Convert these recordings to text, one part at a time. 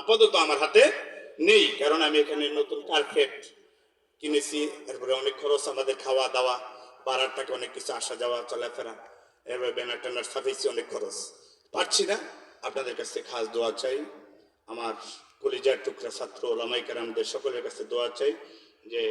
আপাতত আমার হাতে নেই, কারণ আমি এখানে নতুন কার্পেট কিনেছি। তারপরে অনেক খরচ, আমাদের খাওয়া দাওয়া ভাড়ার টাকা অনেক কিছু আসা যাওয়া, চলাফেরা এবার ব্যানার ট্যানার সাফিসি অনেক খরচ। পারছি না, আপনাদের কাছে খাস দোয়া চাই। আমার কলিজার টুকরা ছাত্র ওলামাই কারামদের সকলের কাছে দোয়া চাই যে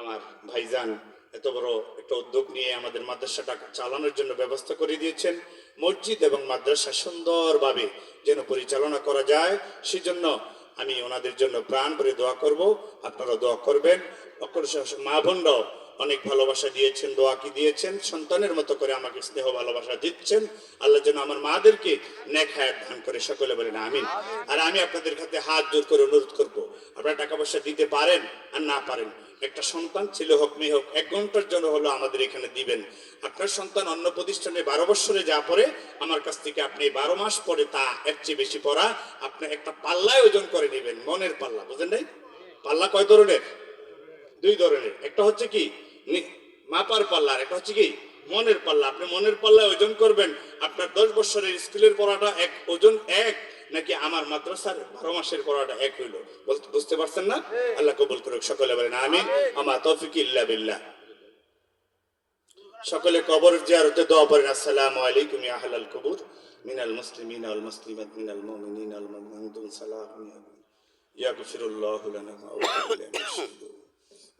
আমার ভাইজান এত বড় একটা উদ্যোগ নিয়ে আমাদের মাদ্রাসাটা চালানোর জন্য ব্যবস্থা করে দিয়েছেন। মসজিদ এবং মাদ্রাসা সুন্দরভাবে যেন পরিচালনা করা যায়, সেজন্য আমি ওনাদের জন্য প্রাণ ভরে দোয়া করব। আপনারা দোয়া করবেন। অকস্মাৎ মা বোনরাও অনেক ভালোবাসা দিয়েছেন, দোয়া কি দিয়েছেন? সন্তানের মতো করে আমাকে স্নেহ ভালোবাসা দিচ্ছেন। আল্লাহ যেন আমার মাদেরকে নেক হায়াত দান করে। সকলে বলেন আমিন। আর আমি আপনাদের কাছে হাত জোর করে অনুরোধ করব। আপনারা টাকা পয়সা দিতে পারেন আর না পারেন। একটা সন্তান, ছেলে হোক, মেয়ে হোক, এক ঘণ্টার জন্য হলো আমাদের এখানে দিবেন। আপনার সন্তান অন্য প্রতিষ্ঠানে বারো বছরে যা পড়ে, আমার কাছ থেকে আপনি বারো মাস পরে তা এর চেয়ে বেশি পড়া, আপনি একটা পাল্লায় ওজন করে নেবেন, মনের পাল্লা, বুঝেন নাই? পাল্লা কয় ধরনের? দুই ধরনের। একটা হচ্ছে কি? মাপার পাল্লা আর একটা হচ্ছে কি? মনের পাল্লা। আপনি মনের পাল্লায় ওজন করবেন, আপনার দশ বছরের স্কুলের পড়াটা এক, ওজন এক। নাকি আমার মাদ্রাসার বারো মাসের পড়াটা এক হইল? বুঝতে পারছেন না? আল্লাহ কবুল করুক সকলে বলেন আমিন। আমার তৌফিক ইল্লা বিল্লাহ। সকলে কবর জিয়ারতে দোয়া করেন আসসালামু আলাইকুম ইয়া আহলাল কবর। মিনাল মুসলিমিন ওয়াল মুসলিমাত মিনাল মুমিনিন ওয়াল মুমিনাত সালাম ইয়াগফিরুল্লাহু লানা ওয়া লাকুম মিনাশ শুরুর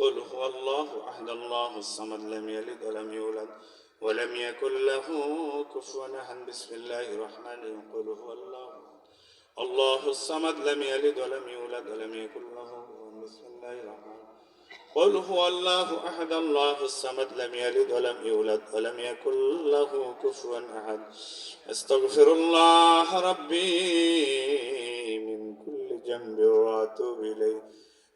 قل هو الله أحد الله الصمد لم يلد ولم يولد ولم يكن له كفوا أحد. بسم الله الرحمن الرحيم. قل هو الله الله الصمد لم يلد ولم يولد ولم يكن له كفوا. بسم الله الرحمن قل هو الله أحد الله الصمد لم يلد ولم يولد ولم يكن له كفوا أحد. أستغفر الله ربي من كل جنب وأتوب إليه.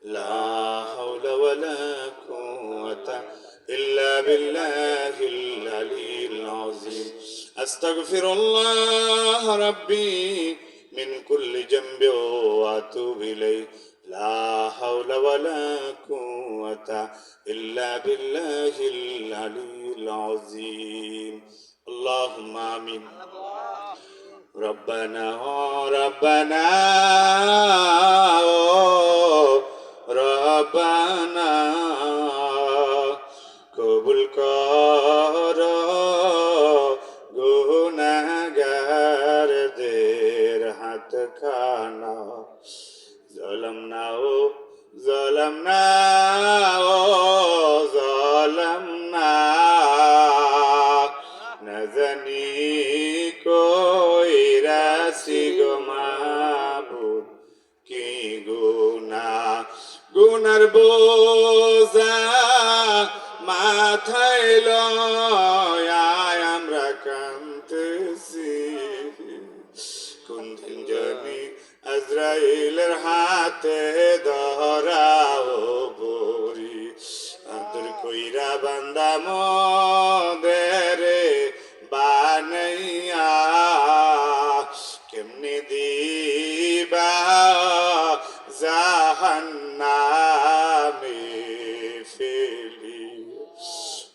لا حول ولا قوة إلا بالله العلي العظيم. أستغفر الله ربي من كل جنب وأتوب إليه. لا حول ولا قوة إلا بالله العلي العظيم. اللهم آمين. ربنا ربنا রব্বানা কবুল কর গুনাগারদের হাত খানা জলম নাও জলম নাও, জলম না নজনী কই রাশি গোমা গুনার বোঝা মাথায় লয় আমরা কান্তেছি কোন দিন জানি আজরাইলের হাতে ধরাও বরি আদর কইরা বান্দা মদেরে বানাইয়া কেমনি দিবা জাহান্নামে?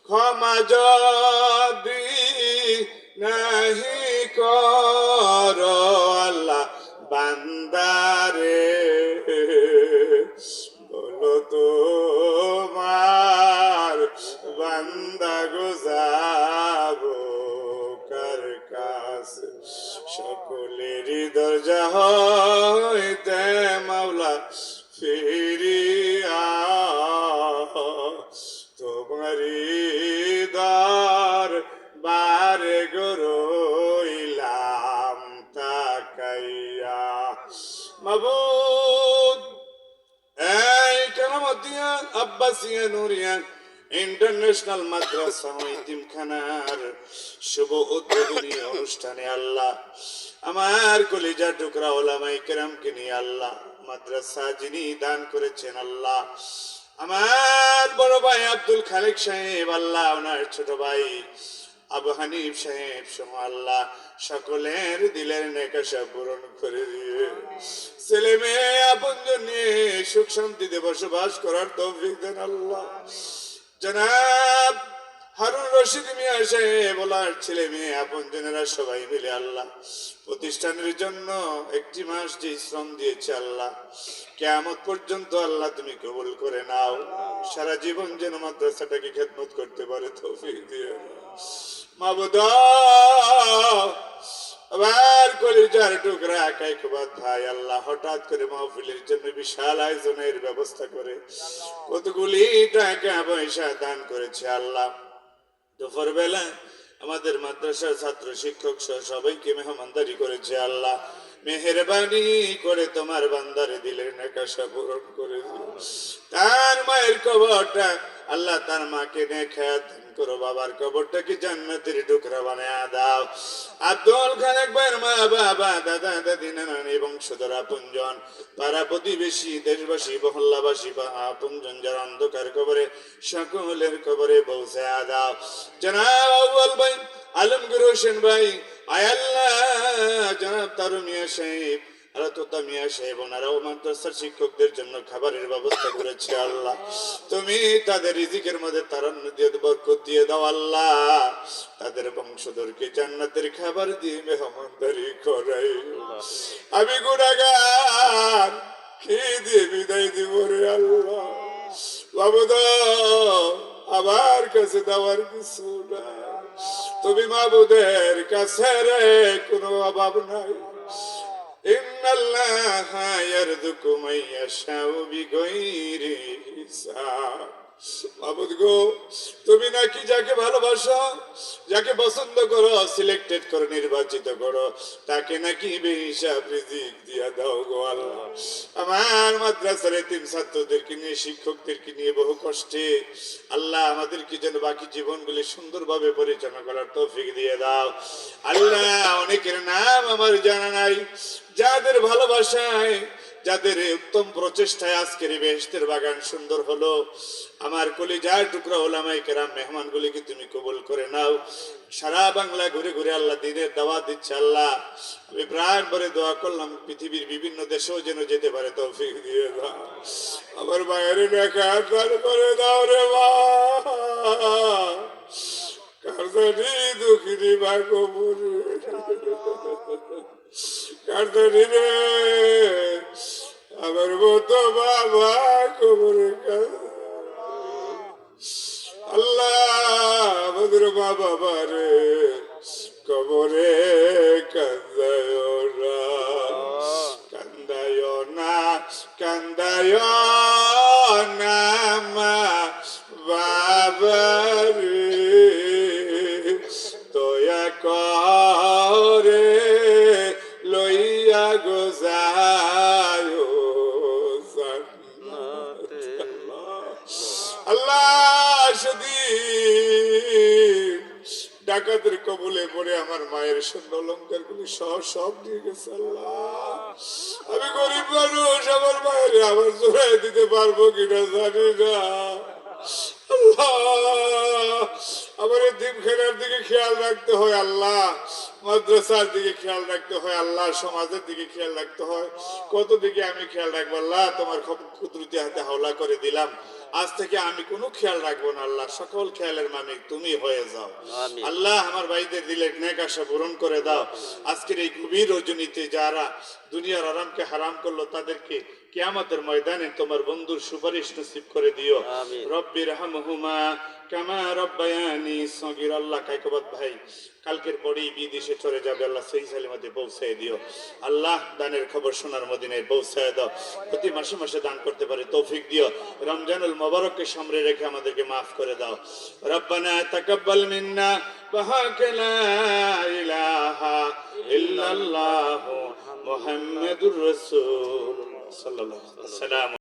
ক্ষমা যদি নাহি কর তোমারি দর বারে গরইলাম তাকাইয়া। মাবুদ, এই কেরামতিয়া আব্বাসিয়া নুরিয়া ইন্টারন্যাশনাল মাদ্রাসা ইতিমখানার শুভ উদ্বোধনী অনুষ্ঠানে আল্লাহ, আমার কলিজা টুকরা ওলামাই কেরামকে নিয়ে আল্লাহ, মাদ্রাসা যিনি দান করেছেন আল্লাহ আমার বড় ভাই আব্দুল খালেক সাহেব, আল্লাহ ওনার ছোট ভাই আবু হানিফ সাহেব সহ আল্লাহ সকলের দিলের নেকাশা পূরণ করে দিয়ে ছেলে মেয়ে আপন নিয়ে সুখ শান্তিতে বসবাস করার তৌফিক দেন আল্লাহ। জনাব হারুন রশিদ মিয়া সাহেব ওলার ছেলে মেয়ে আপন জনেরা সবাই মিলে আল্লাহ প্রতিষ্ঠানের জন্য একটি মাস যে শ্রম দিয়েছে আল্লাহ। কেমত পর্যন্ত আল্লাহ তুমি কবুল করে নাও। সারা জীবন যেন মাদ্রাসাটাকে খেদমত করতে পারে, তৌফিক দিয়ে। মাবুদা আবার কলিজার টুকরা একাই কুবাদ ভাই আল্লাহ, হঠাৎ করে মাহফিলের জন্য বিশাল আয়োজনের ব্যবস্থা করে কতগুলি টাকা পয়সা দান করেছে আল্লাহ। দুপুর বেলা আমাদের মাদ্রাসার ছাত্র, শিক্ষক সহ সবাইকে মেহমানদারি করেছে আল্লাহ মেহরবানি করে তোমার বান্দারে দিলেন নেকাশা পূরণ করে। তার মায়ের কবরটা আল্লাহ তার মাকে দেখা করো বাবার কবরটাকে জান্নাতের টুকরা বানায় দাও? আব্দুল খালেক ভাইয়ের মা, বাবা, দাদা, দাদি, নানানি, বংশধর আপনজন পাড়া প্রতিবেশী, দেশবাসী, মহল্লাবাসী, বা আপনজন যারা অন্ধকার কবরে, সকলের কবরে পৌঁছে দাও। জনাব আউ্বাল ভাই, আলমগীর হোসেন ভাই, আয় আল্লাহ, জনাব তারু মিয়া সাহেব আল্লাহ মিয়া সাহেব শিক্ষকদের জন্য খাবারের ব্যবস্থা করেছে, আল্লাহ। তুমি তাদের মধ্যে জান্নাতের খাবার দিয়ে করাই। আমি কি দিয়ে বিদায় দিব রে আল্লাহ? কাছে দেওয়ার কিছু তুমি মাবুদের কাছে রে, কোনো অভাব নাই। ইন্নাল্লাহা ইয়ারযুকু মাইয়াশাউ বিগাইরি হিসাব তুমি নাকি যাকে ভালোবাসো, যাকে পছন্দ করো সিলেক্টেড করো, নির্বাচিত করো, তাকে নাকি আমার মাদ্রাসার তিন ছাত্রদেরকে নিয়ে, শিক্ষকদেরকে নিয়ে বহু কষ্টে আল্লাহ আমাদেরকে যেন বাকি জীবনগুলি সুন্দরভাবে পরিচালনা করার তৌফিক দিয়ে দাও। আল্লাহ, অনেকের নাম আমার জানা নাই, যাদের ভালোবাসায় যাদের এই উত্তম প্রচেষ্টায় আজকের এই বেহেশতের বাগান সুন্দর হলো আমার কলিজার টুকরা ওলামাই কেরাম মেহমানগুলিকে তুমি কবুল করে নাও। সারা বাংলা ঘুরে ঘুরে আল্লাহ দিনের দাওয়াত দিচ্ছে আল্লাহ। আমি প্রাণ ভরে দোয়া করলাম পৃথিবীর বিভিন্ন দেশেও যেন যেতে পারে তৌফিক দিয়ে দাও। আমার বাইরে করে দাও রে কারদানি দুঃখিনী মা কবুরে কারদানি রে আমার মতো বাবা কবরে আল্লাহ আমাদের মা বাবা রে কবরে কান্দায় না কান্দায় না কান্দায় না আল্লাহ সেদিন ডাকাতের কবলে পড়ে আমার মায়ের স্বর্ণ অলঙ্কার গুলি সহ সব দিয়ে গেছে আল্লাহ। আমি গরিব মানুষ, আমার মায়ের আবার জোড়াই দিতে পারব কিনা জানি না। আমার দিন খেলার দিকে খেয়াল রাখতে হয় আল্লাহ। মাদ্রাসার দিকে খেয়াল রাখতে হয় আল্লাহ সমাজের দিকে খেয়াল রাখতে হয়। কত দিকে আমি খেয়াল রাখব? আল্লাহ তোমার কুদরতি হাতে হাওলা করে দিলাম। আজ থেকে আমি কোনো খেয়াল রাখব না আল্লাহ সকল খেয়ালের মালিক তুমি হয়ে যাও। আল্লাহ আমার ভাইদের দিলের নেক আশা পূরণ করে দাও। আজকের এই গভীর রজনীতে যারা দুনিয়ার আরামকে হারাম করল তাদেরকে কিয়ামতের ময়দানে তোমার বন্ধুর সুপারিশ নসিব করে দিও। আমিন। রব্বি রহমহুমা কামা রব্বায়ানি সগির। আল্লাহ কাইকবাদ ভাই কালকের পরেই বিদেশে চলে যাবে। আল্লাহ সেই সালিমাতে পৌঁছায় দিও। আল্লাহ দানের খবর শোনার মদিনায় পৌঁছায় দাও। প্রতি মাসে মাসে দান করতে পারে তৌফিক দিও। রমজানুল মোবারককে সামনে রেখে আমাদেরকে মাফ করে দাও। রব্বানা তাকাব্বাল মিন্না বাহাক লা ইলাহা ইল্লাল্লাহ মুহাম্মাদুর রাসূল। ওয়াসাল্লাম।